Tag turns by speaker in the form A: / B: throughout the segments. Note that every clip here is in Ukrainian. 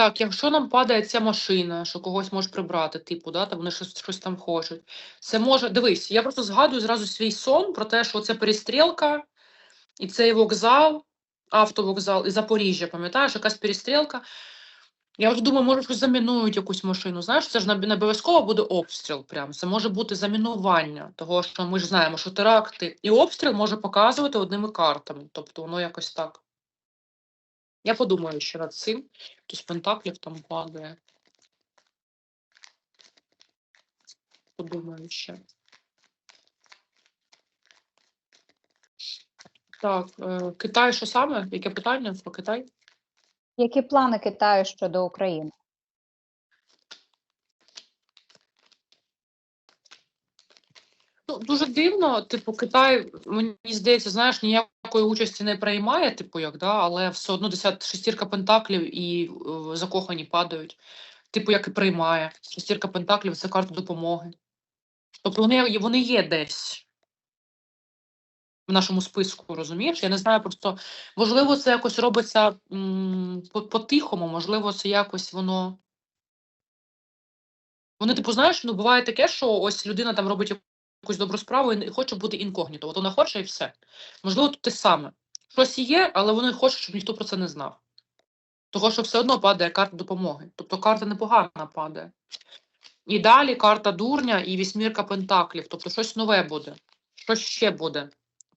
A: Так, якщо нам падає ця машина, що когось може прибрати, типу, да, там вони щось, щось там хочуть. Це може. Дивись, я просто згадую зразу свій сон про те, що це перестрілка, і цей вокзал, автовокзал, і Запоріжжя, пам'ятаєш, якась перестрілка. Я вже думаю, може, щось замінують якусь машину. Знаєш, це ж не обов'язково буде обстріл. Прям. Це може бути замінування, того що ми ж знаємо, що теракти і обстріл може показувати одними картами. Тобто воно якось так. Я подумаю ще над цим. Туз пентаклів там падає. Подумаю ще. Так, е, Китай що саме? Яке питання про Китай?
B: Які плани Китаю щодо України?
A: Дуже дивно, типу, Китай, мені здається, знаєш, ніякої участі не приймає, типу, як, да, але все одно десят шестірка пентаклів і е, закохані падають. Типу, як і приймає. Шестірка пентаклів це карта допомоги. Тобто вони, вони є десь в нашому списку, розумієш? Я не знаю, просто можливо, це якось робиться по-тихому, можливо, це якось воно. Вони, типу, знаєш, ну буває таке, що ось людина там робить якусь добру справу і хоче бути інкогніто. От вона хоче і все. Можливо, тут те саме. Щось є, але вони хочуть, щоб ніхто про це не знав. Того, що все одно падає карта допомоги. Тобто карта непогана падає. І далі карта дурня і вісьмірка пентаклів. Тобто щось нове буде. Щось ще буде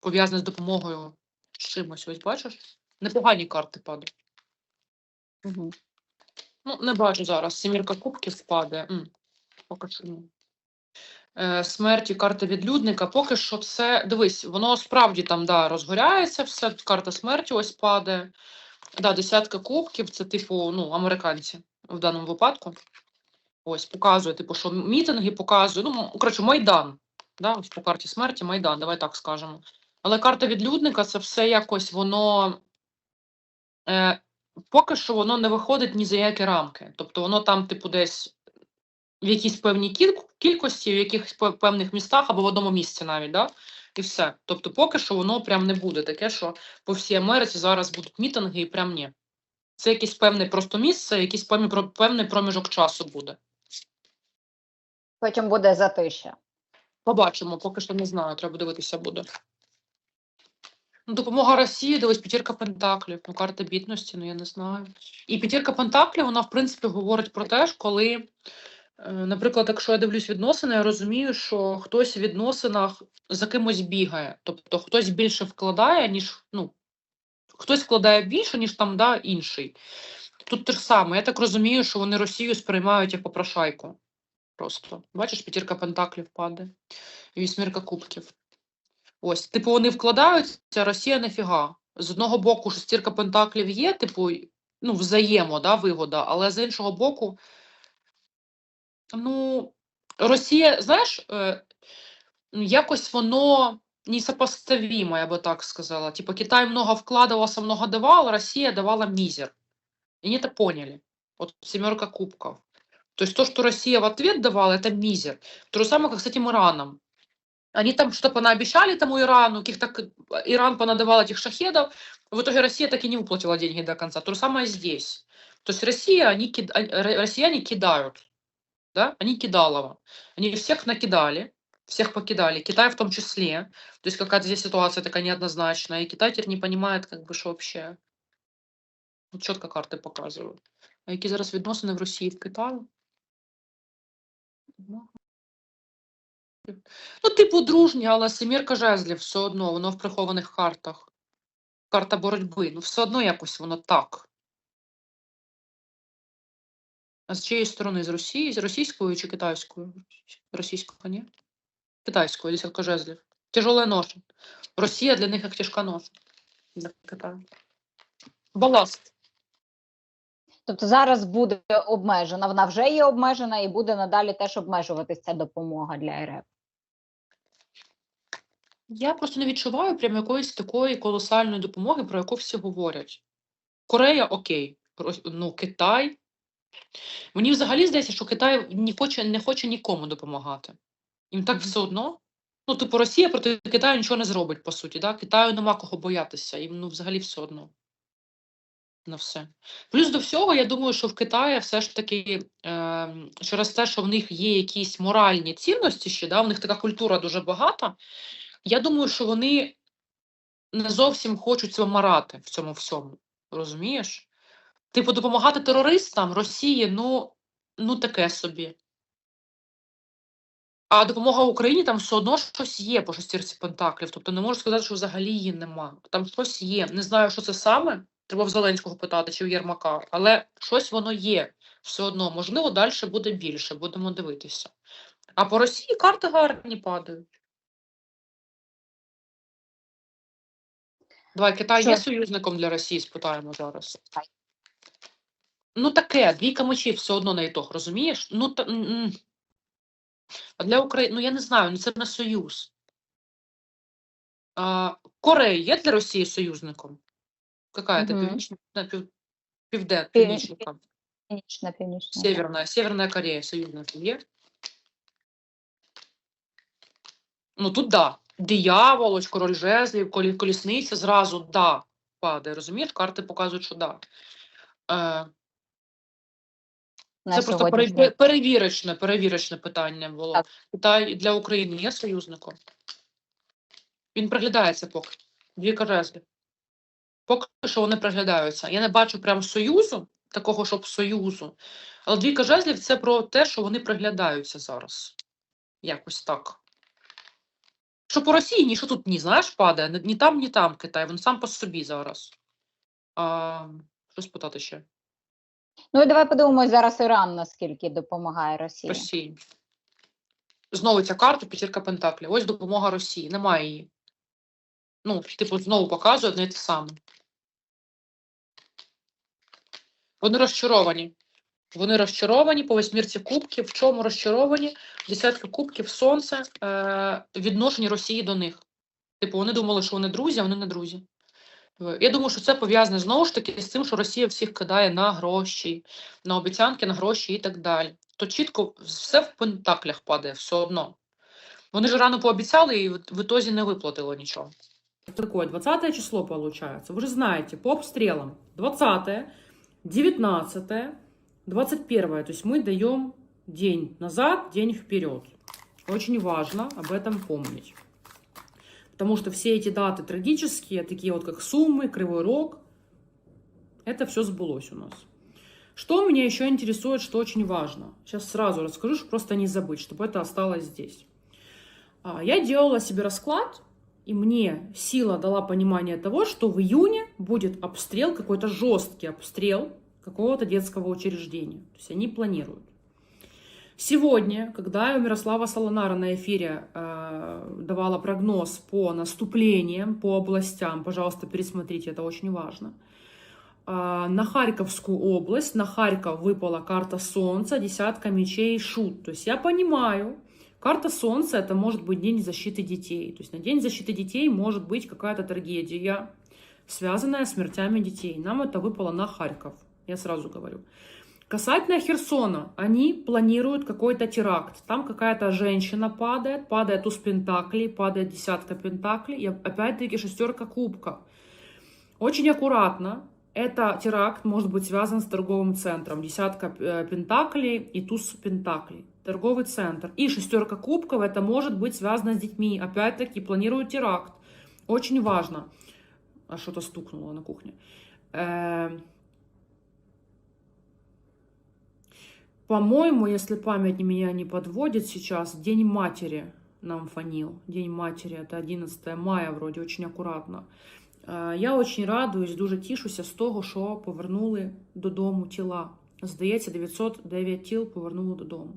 A: пов'язане з допомогою з чимось. Ось бачиш? Непогані карти падають.
B: Угу.
A: Ну, не бачу зараз. Сімірка кубків спаде. М, Поки що ні. Е, смерті карта відлюдника. Поки що це. Дивись, воно справді там да, розгоряється, все. Карта смерті ось падає. Да, десятка кубків, це типу, ну, американці в даному випадку. Ось, показує, типу, що мітинги показує. Ну, коротше, Майдан. Да, ось по карті смерті Майдан, давай так скажемо. Але карта відлюдника це все якось воно. Е, поки що воно не виходить ні за які рамки. Тобто воно там, типу, десь в якійсь певній кіль- кількості, в якихось певних містах або в одному місці навіть, да? і все. Тобто, поки що воно прям не буде таке, що по всій Америці зараз будуть мітинги і прям ні. Це якесь певне просто місце, якийсь певний, певний проміжок часу буде.
B: Потім буде затища.
A: Побачимо, поки що не знаю, треба дивитися буде. Ну, допомога Росії, дивись, п'ятірка пентаклів, ну, карта бідності, ну я не знаю. І п'ятірка пентаклів, вона, в принципі, говорить про те, що коли, наприклад, якщо я дивлюсь відносини, я розумію, що хтось в відносинах за кимось бігає. Тобто хтось більше вкладає, ніж, ну, хтось вкладає більше, ніж там да, інший. Тут те ж саме. Я так розумію, що вони Росію сприймають як попрошайку. Просто. Бачиш, п'ятірка пентаклів падає. І вісьмірка кубків. Ось, типу, вони вкладаються, Росія нафіга. З одного боку, шестірка пентаклів є, типу, ну, взаємо, да, вигода, але з іншого боку, ну, Росія, знаєш, е, якось воно несопоставимо, я би так сказала. Типу, Китай много вкладывался, много давал, Россия давала мизер. И они это поняли. Вот семерка кубков. То есть то, что Россия в ответ давала, это мизер. То же самое, как с этим Ираном. Они там что-то понаобещали тому Ирану, каких-то к- Иран понадавал этих шахедов. В итоге Россия так и не выплатила деньги до конца. То же самое здесь. То есть Россия, они кид... а- ро- россияне кидают. Да? Они кидалово. Они всех накидали, всех покидали, Китай в том числе. То есть какая-то здесь ситуация такая неоднозначная. И Китай теперь не понимает, как бы, что вообще. Вот чітко карти показують. А які зараз відносини в Росії в Китаю? Ну, Ну, типу, дружні, але семірка жезлів все одно, воно в прихованих картах. Карта боротьби. Ну, все одно якось воно так. А з чиєї сторони? З Росії? З російською чи китайською? Російською, ні? Китайською, десятка жезлів. Тяжелая ноша. Росія для них як тяжка ноша. Для Китаю. Баласт.
B: Тобто зараз буде обмежена, вона вже є обмежена і буде надалі теж обмежуватись ця допомога для РФ.
A: Я просто не відчуваю прям якоїсь такої колосальної допомоги, про яку всі говорять. Корея окей, ну Китай. Мені взагалі здається, що Китай не хоче, не хоче нікому допомагати. Їм так все одно. Ну, типу, Росія проти Китаю нічого не зробить, по суті. Да? Китаю нема кого боятися, їм ну, взагалі все одно.
C: на все. Плюс до всього, я думаю, що в Китаї все ж таки е, через те, що в них є якісь моральні цінності ще, да, в них така культура дуже багата. Я думаю, що вони не зовсім хочуть себе марати в цьому всьому. Розумієш? Типу, допомагати терористам Росії, ну, ну таке собі. А допомога Україні там все одно щось є по шестірці пентаклів. Тобто не можу сказати, що взагалі її нема. Там щось є. Не знаю, що це саме. Треба в Зеленського питати чи в Єрмака, але щось воно є все одно. Можливо, далі буде більше, будемо дивитися. А по Росії карти гарні падають. Давай, Китай є союзником для Росії, спитаємо зараз. Ну таке, двійка мечів все одно на ітог, розумієш? Ну, та, для України, ну я не знаю, ну це не союз. А, Корея є для Росії союзником? Какая это
B: Мгм.
C: північна, на пів, півде, північна,
B: Північна, північна.
C: Северная, Северная Корея союзником є? Ну тут да. Диявол, ось король жезлів, колісниця зразу да падає. Розумієш? Карти показують, що да. Е,
B: на
C: Це просто перевірочне, перевірочне питання було.
B: Так.
C: Китай для України є союзником? Він приглядається поки. Дві жезлів. Поки що вони приглядаються. Я не бачу прям союзу, такого, щоб союзу. Але двійка жезлів це про те, що вони приглядаються зараз. Якось так. Що по Росії, ні, що тут ні, знаєш, падає. Ні, ні там, ні там Китай. Він сам по собі зараз. А, що спитати ще?
B: Ну і давай подивимось зараз Іран, наскільки допомагає Росії.
C: Росії. Знову ця карта п'ятірка Пентаклів. Ось допомога Росії. Немає її. Ну, типу, знову показує одне те саме. Вони розчаровані. Вони розчаровані по восьмірці кубків. В чому розчаровані? Десятка кубків, сонце, е, відношення Росії до них. Типу, вони думали, що вони друзі, а вони не друзі. Е, Я думаю, що це пов'язане знову ж таки з тим, що Росія всіх кидає на гроші, на обіцянки, на гроші і так далі. То чітко все в пентаклях падає, все одно. Вони ж рано пообіцяли і в в ітозі не виплатило нічого.
A: Такое 20 число получается. Вы же знаете, по обстрелам 20, 19, 21. То есть мы даем день назад, день вперед. Очень важно об этом помнить. Потому что все эти даты трагические, такие вот как Суммы, Кривой Рог, это все сбылось у нас. Что меня еще интересует, что очень важно. Сейчас сразу расскажу, чтобы просто не забыть, чтобы это осталось здесь. А, Я делала себе расклад, и мне сила дала понимание того, что в июне будет обстрел, какой-то жесткий обстрел какого-то детского учреждения. То есть они планируют. Сегодня, когда Мирослава Солонара на эфире э, давала прогноз по наступлениям, по областям, пожалуйста, пересмотрите, это очень важно. А, На Харьковскую область, на Харьков выпала карта Солнца, десятка мечей, шут. То есть я понимаю, Карта Солнца это может быть День защиты детей. То есть на День защиты детей может быть какая-то трагедия, связанная с смертями детей. Нам это выпало на Харьков, я сразу говорю. Касательно Херсона, они планируют какой-то теракт. Там какая-то женщина падает, падает туз пентаклей, падает десятка пентаклей, и опять-таки шестерка кубков. Очень аккуратно. Это теракт может быть связан с торговым центром. Десятка э, пентаклей и туз пентаклей. Торговый центр. И шестерка кубков, это может быть связано с детьми. Опять-таки планируют теракт. Очень важно. А что-то стукнуло на кухне. По-моему, если память меня не подводит сейчас, День матери нам фонил. День матері, это 11 мая, вроде, очень акуратно. Е, Я очень радуюсь, дуже тішуся з того, що повернули додому тіла. Здається, 909 тіл повернули додому.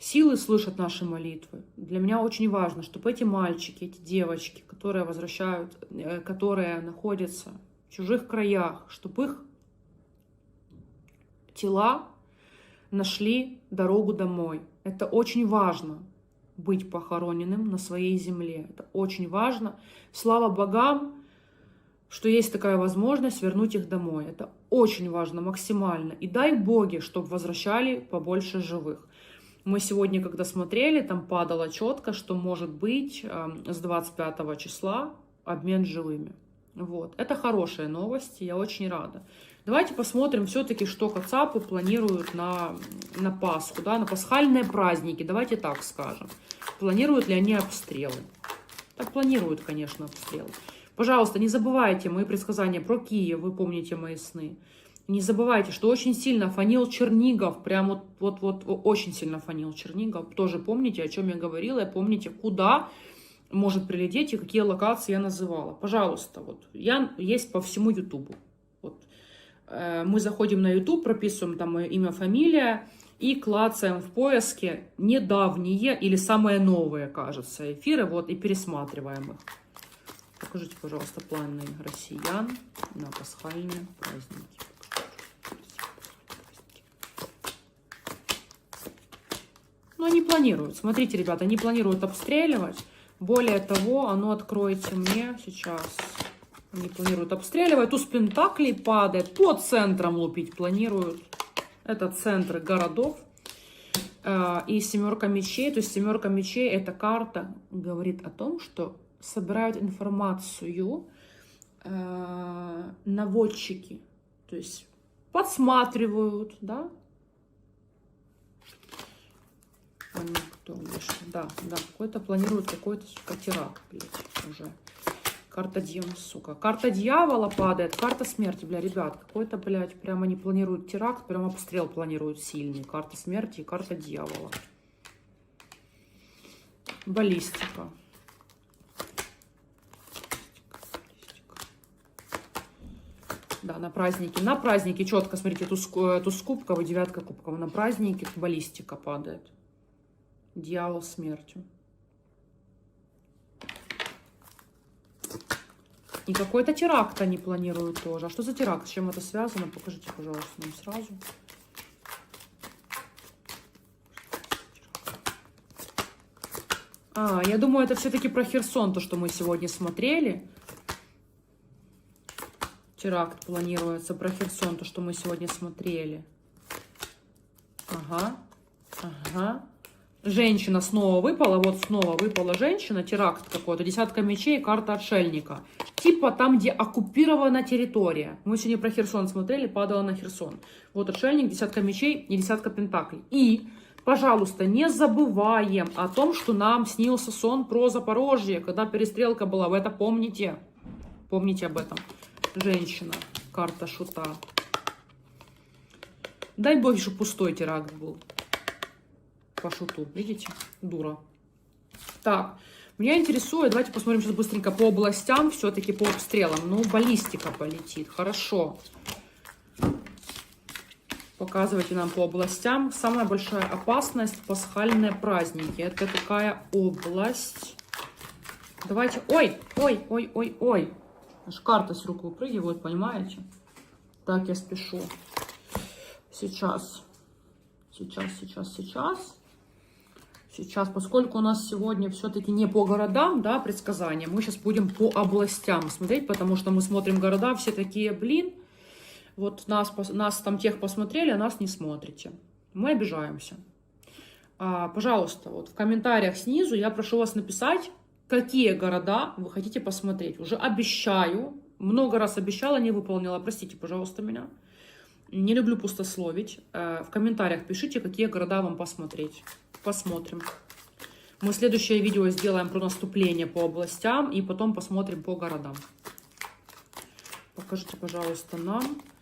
A: Силы слышат наши молитвы. Для меня очень важно, чтобы эти мальчики, эти девочки, которые возвращают, э, которые находятся в чужих краях, чтобы их тела нашли дорогу домой. Это очень важно быть похороненным на своей земле. Это очень важно. Слава богам, что есть такая возможность вернуть их домой. Это очень важно максимально. И дай боги, чтобы возвращали побольше живых. Мы сегодня, когда смотрели, там падало четко, что может быть э, с 25 числа обмен живыми. Вот. Это хорошие новости, я очень рада. Давайте посмотрим все-таки, что Кацапы планируют на, на Пасху, да, на пасхальные праздники, давайте так скажем. Планируют ли они обстрелы? Так планируют, конечно, обстрелы. Пожалуйста, не забывайте мои предсказания про Киев, вы помните мои сны. Не забывайте, что очень сильно фанил Чернигов, прям вот, вот, вот очень сильно фанил Чернигов. Тоже помните, о чем я говорила, и помните, куда может прилететь и какие локации я называла. Пожалуйста, вот я есть по всему Ютубу. Э, Мы заходим на YouTube, прописываем там мое имя, фамилия и клацаем в поиске недавние или самые новые, кажется, эфиры, вот, и пересматриваем их. Покажите, пожалуйста, планы россиян на пасхальные праздники. Но они планируют. Смотрите, ребята, они планируют обстреливать. Более того, оно откроете мне сейчас. Они планируют обстреливать. Туз Пентаклей падает. По центрам лупить планируют. Это центры городов. Э, И семерка мечей. То есть семерка мечей эта карта говорит о том, что собирают информацию э, наводчики. То есть подсматривают, да, кто? Да, да, какой-то планирует какой-то, сука, теракт, блядь, уже. Карта дьявола, сука. Карта дьявола падает, карта смерти, бля, ребят. Какой-то, блядь, прямо они планируют теракт, прям обстрел планируют сильный. Карта смерти и карта дьявола. Баллистика. Да, на праздники. На праздники четко, смотрите, туз, туз кубков и девятка кубков. На праздники баллистика падает. Дьявол смертью. И какой-то теракт они планируют тоже. А что за теракт? С чем это связано? Покажите, пожалуйста, нам сразу. А, я думаю, это все-таки про Херсон, то, что мы сегодня смотрели. Теракт планируется про Херсон, то, что мы сегодня смотрели. Ага, ага. Женщина снова выпала, вот снова выпала женщина, теракт какой-то, десятка мечей, карта отшельника. Типа там, где оккупирована территория. Мы сегодня про Херсон смотрели, падала на Херсон. Вот отшельник, десятка мечей и десятка пентаклей. И, пожалуйста, не забываем о том, что нам снился сон про Запорожье, когда перестрелка была. Вы это помните? Помните об этом. Женщина, карта шута. Дай боги, что пустой теракт был по шуту. Видите? Дура. Так, меня интересует, давайте посмотрим сейчас быстренько по областям, все-таки по обстрелам. Ну, баллистика полетит, хорошо. Показывайте нам по областям. Самая большая опасность – пасхальные праздники. Это какая область? Давайте, ой, ой, ой, ой, ой. Аж карта с рук выпрыгивают, понимаете? Так, я спешу. Сейчас. Сейчас, сейчас, сейчас. Сейчас, поскольку у нас сегодня все-таки не по городам, да, предсказания, мы сейчас будем по областям смотреть, потому что мы смотрим города, все такие, блин, вот нас, нас там тех посмотрели, а нас не смотрите. Мы обижаемся. А, пожалуйста, вот в комментариях снизу я прошу вас написать, какие города вы хотите посмотреть. Уже обещаю, много раз обещала, не выполнила, простите, пожалуйста, меня. Не люблю пустословить. Э, В комментариях пишите, какие города вам посмотреть. Посмотрим. Мы следующее видео сделаем про наступление по областям и потом посмотрим по городам. Покажите, пожалуйста, нам